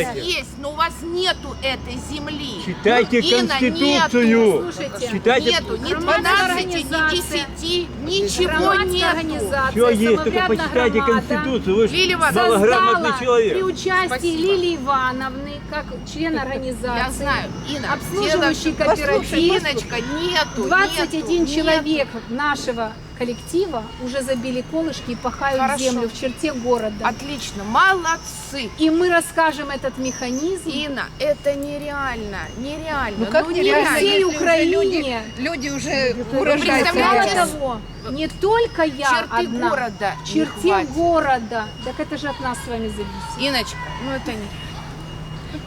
читайте. есть, но у вас нету этой земли. Читайте Ну, Инна, Конституцию. Нету. Слушайте, Читайте. Нету ни Громадская 12, ни организация. 10, ничего нету. Все есть, только почитайте громада Конституцию. Вы же малограмотный человек. при участии Спасибо. Лилии Ивановны, как член организации, Я знаю, Инна. обслуживающий кооператив. Инночка, нету, 21 нету, человек нашего коллектива уже забили колышки и пахают Хорошо. землю в черте города. Отлично, молодцы. И мы расскажем этот механизм Инна, это нереально, нереально. Ну как ну, нереально, всей Украине. Люди, люди уже Мало урожай теряют. того, не только я Черты одна, города черте города, так это же от нас с вами зависит. Инночка, ну это не...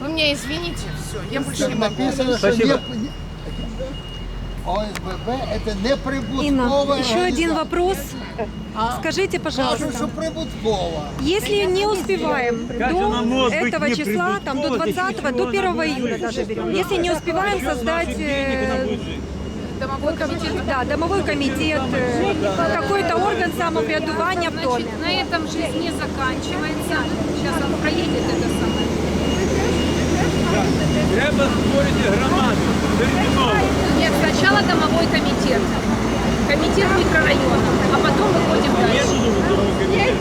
Вы меня извините, все, я больше не могу. Спасибо. ОСББ это не Инна, еще один вопрос. А Скажите, пожалуйста, если не успеваем до этого числа, там до прибытковой, 20 если до она 1 будет июля даже берем, если не успеваем создать э? Домовой комитет. да, домовой комитет, э, какой-то орган самоврядування в доме. Значит, на этом жизнь не заканчивается. Сейчас он проедет это самое. Треба створити громаду. Терміново. Нет, сначала домовой комитет. Комитет микрорайона, а потом выходим Є дальше. тут домовий комітет?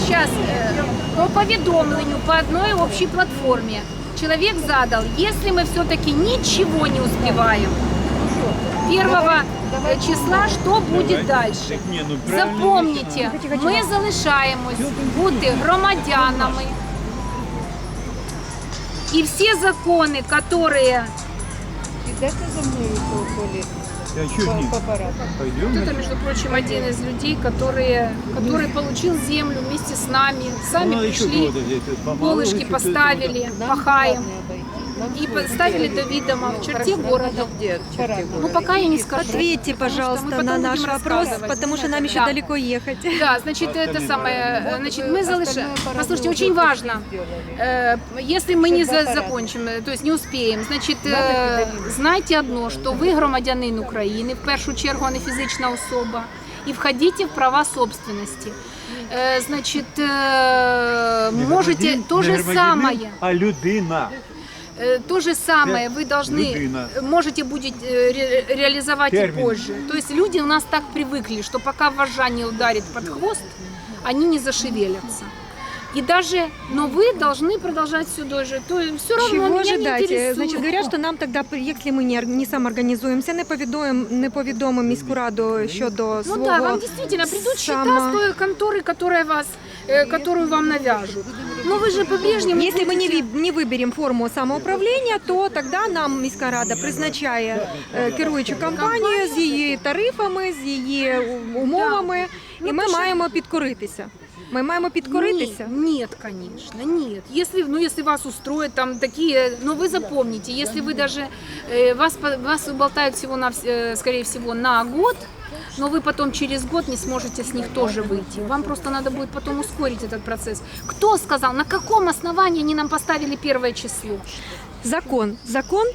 Сейчас э, по поведомлению по одной общей платформе человек задал, если мы все-таки ничего не успеваем, первого э, числа, что будет дальше? Так ні, ну правильно Запомните, ми залишаємось бути громадянами. І всі закони, які Ідете за мною по полі, Я чуть не. по параду? Пойдем. это, между прочим, один из людей, которые, который получил землю вместе с нами, сами Надо еще пришли, года здесь, помалу колышки еще поставили, пахаем и поставили до видома в черте города. Де? Парад. Ну, пока я не скажу. Ответьте, потому что мы пожалуйста, потом на наш будем вопрос, рассказывать. потому что нам еще Да. далеко ехать. Да, значит, это самое, э, значит, мы залишаем. Послушайте, очень важно, э, если мы не за- закончим, э, то есть не успеем, значит, э, знайте одно, що ви громадянин України, в першу чергу, а не фізична особа, і входите в права собственности. Э, Значит, э, Не можете громадянин, то не же громадянин, самое. А людина. Э, То же самое Це вы должны, людина. можете будет э, ре- реализовать Термин. и позже. То есть люди у нас так привыкли, что пока вожжа не ударит под хвост, они не зашевелятся. И даже, но вы должны продолжать сюда же. То есть все равно Чего меня не ожидать? интересует. Значить, говорять, що нам тоді, якщо ми не, не самоорганізуємося, не повідомимо, не повідомимо міську раду щодо Ну свого да, вам действительно придут счета само- с той конторы, которая вас, э, которую вам навяжут. Но вы же по-прежнему Якщо ми не, будете- ві- не виберемо форму самоуправління, то тоді нам міська рада призначає е, керуючу компанію з її тарифами, з її у- умовами, і ми маємо підкоритися. Ми маємо підкоритися. Нет, нет, конечно, нет. Если, ну, если вас устроят там такие, ну, вы запомните, если вы даже, э, вас, по- вас уболтают всего, на, вс- э, скорее всего, на год, но вы потом через год не сможете с них тоже выйти. Вам просто надо будет потом ускорить этот процесс. Кто сказал, на каком основании они нам поставили первое число? Закон. Закон,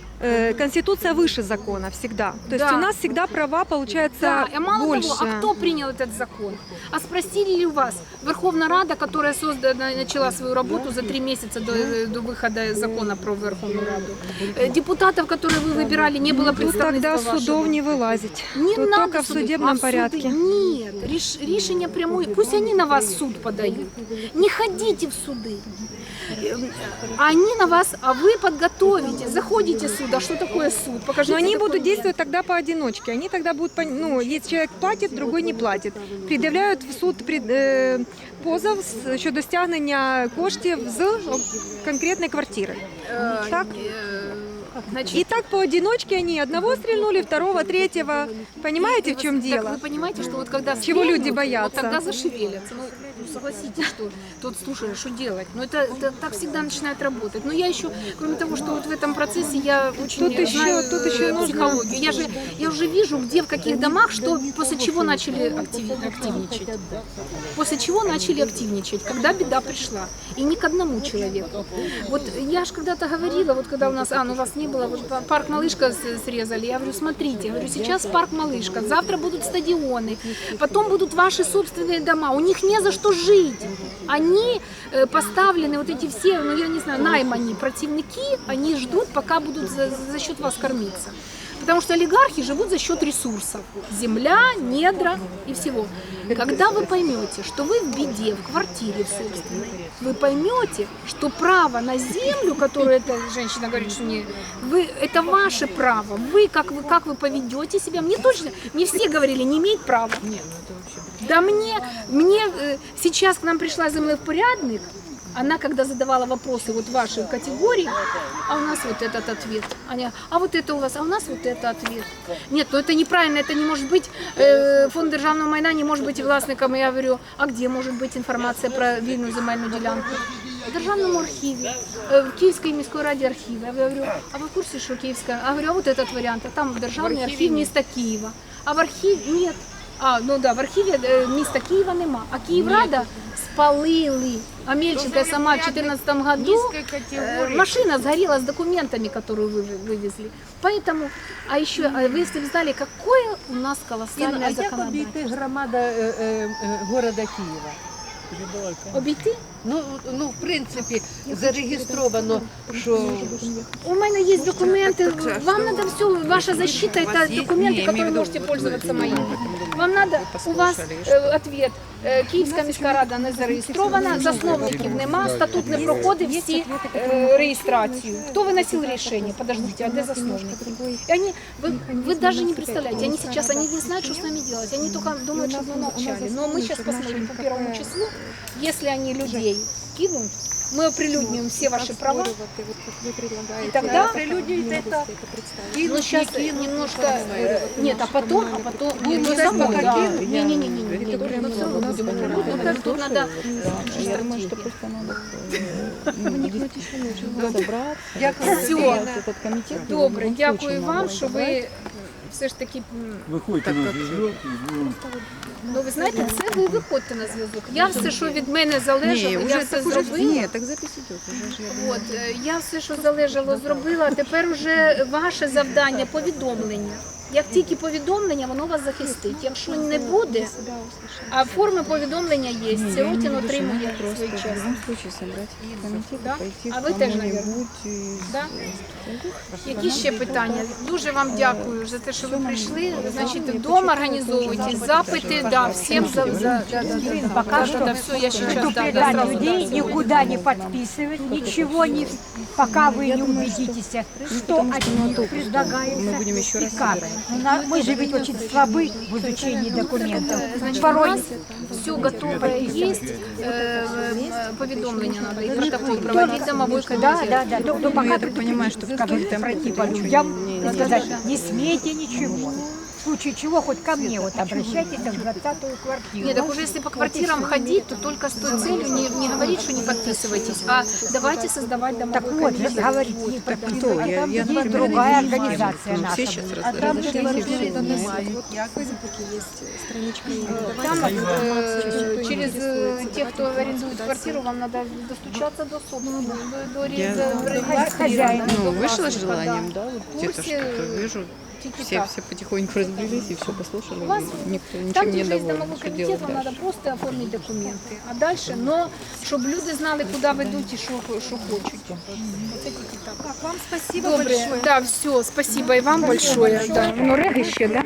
Конституция выше закона всегда. То есть Да. у нас всегда права, получается, Да, и мало больше. того, а кто принял этот закон? А спросили ли у вас Верховная Рада, которая создана, начала свою работу за три месяца до, до выхода закона про Верховную Раду? Э, Депутатов, которые вы выбирали, не было Тут представительства тогда судов не вылазить. Не Тут надо только в судебном суды- порядке. Нет, реш, решение прямое. Пусть они на вас суд подают. Не ходите в суды. Э, Они на вас, а вы подготовите, заходите в суд. А что такое суд? Покажите Но они будут действовать тогда поодиночке. Они тогда будут, ну, если человек платит, другой не платит. Пред'являють в суд е, позов щодо стягнення коштів з конкретної квартири. Э, Так? э, Значит, И так поодиночке они одного стрельнули, второго, третьего. Понимаете, в чем дело? вы понимаете, что вот когда Чего стрельнут, люди боятся? Вот тогда зашевелятся. Согласитесь, что тут слушай, что делать? Ну это, это так всегда начинает работать. Но я еще, кроме того, что вот в этом процессе я очень Тут еще- знаю тут э, еще нужно- психологию. Я же я уже вижу, где в каких домах, что после чего начали активи- активничать. После чего начали активничать, когда беда пришла. И не к одному человеку. Вот я же когда-то говорила, вот когда у нас, а, ну вас не было, вот па- парк Малышка срезали. Я говорю, смотрите, я говорю, сейчас парк Малышка, завтра будут стадионы, потом будут ваши собственные дома. У них не за что жить. Жить. Они э, поставлены, вот эти все, ну я не знаю, наймани, противники, они ждут, пока будут за, за счет вас кормиться. Потому что олигархи живут за счет ресурсов. Земля, недра и всего. Когда вы поймете, что вы в беде, в квартире в собственной, вы поймете, что право на землю, которую эта женщина говорит, что не, вы, это ваше право. Вы как, вы, как вы поведете себя. Мне точно, мне все говорили, не имеет права. Да мне, мне э, сейчас к нам пришла землевпорядник, она когда задавала вопросы вот вашей категории, а у нас вот этот ответ. Аня, а вот это у вас, а у нас вот это ответ. Нет, ну это неправильно, это не может быть, э, фонд державного майна не может быть власником. Я говорю, а где может быть інформація про вільну земельну ділянку? В державному архіві, е, в Київській міській раді архів. Я говорю, а ви в курсі, що Київська? А говорю, а вот этот варіант, а там державний архів міста Києва. А в архіві ні. А, ну да, в архіві е, міста Києва нема. А Київрада спалили. А Мельченко сама в 2014 году Низкой э, категории. машина сгорела с документами, которые вы вывезли. Поэтому, а еще, а вы если бы знали, какое у нас Інна, колоссальное а як законодательство. обійти громада е, е, е, города Києва? Обійти? Ну, ну, в принципі, зареєстровано, що У меня есть документы. Вам надо все, ваша защита это документы, которые можете пользоваться моими. Вам надо, у вас э, ответ. Е, Київська міська рада не зареєстрована, засновників нема, статут не проходив всі е, реєстрацію. Хто виносил рішення? Подождите, а де засновники? И они, вы, вы даже не представляете, они сейчас, они не знают, что с нами делать. Они только думают, что мы молчали. Но мы сейчас посмотрим по первому числу, если они людей кинут, мы оприлюдним все ваши права, и тогда прилюднюєте це. ну, сейчас немножко... э, Нет, а потом, а потом... Ну, ждать, самой, пока да. кинут. Не-не-не, мы все равно будем это работать. Ну, как тут надо стратегия. Дякую. Все, добре, дякую вам, що ви все ж таки... Виходьте на зв'язок і будемо. Ну, ви знаєте, це ви виходьте на зв'язок. Я все, що від мене залежало, я все зробила. Ні, так я От, е, я все, що залежало, зробила. Тепер уже ваше завдання повідомлення. Як тільки повідомлення, воно вас захистить. Якщо не буде, а форми повідомлення є, Сиротін отримує просто в своєчасно. любом случае собрать комитет Да? и пойти А вы тоже, кому-нибудь из- Да? Які ще питання? Дуже вам дякую за те, що ви прийшли. Значить, вдома організовуйте запити, да, всім за, за, да, да, да. Пока Да, что да, да, все, я сейчас да, да, предупреждать сразу, людей да. никуда не подписывать, ничего не, пока вы не убедитесь, что от них предлагается Мы будем еще и раз как. Ну, на- Мы же ведь очень слабы в изучении документов. Значит, у Порой нас все готовое есть, э, э, повідомлення надо, и протокол проводить домовой да, комитет. да, да, но, но пока я так понимаю, что в каких-то пройти по людям, сказать, не смейте ничего. В случае чего хоть ко мне вот обращайтесь в 20-ю квартиру. Нет, так уже если по квартирам ходить, то только с той целью не, не говорить, что не подписывайтесь, а давайте создавать домовой Так вот, говорить не про Кто? Я, я, Есть другая организация Ну, наша. Все сейчас А там разошлись, и все знают. Там э, через э, тех, кто арендует квартиру, вам надо достучаться до собственного, до, до, Хозяина. Ну, властника, желанием, да. где-то что-то вижу. тики Все, так. все потихоньку разбрелись и все послушали. У вас и Никто Там, ничем где не уже есть доволен. домовой Что комитет, делать вам дальше? надо просто оформить документы. А дальше, но щоб люди знали, куди ведуть і що, що хочуть. Оце тільки так. Вам спасибо Добре, большое. да, все, спасибо и вам большое. Да. Ну, реги ще, да?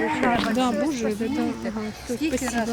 Да, боже, это, да. Ага, всё, спасибо.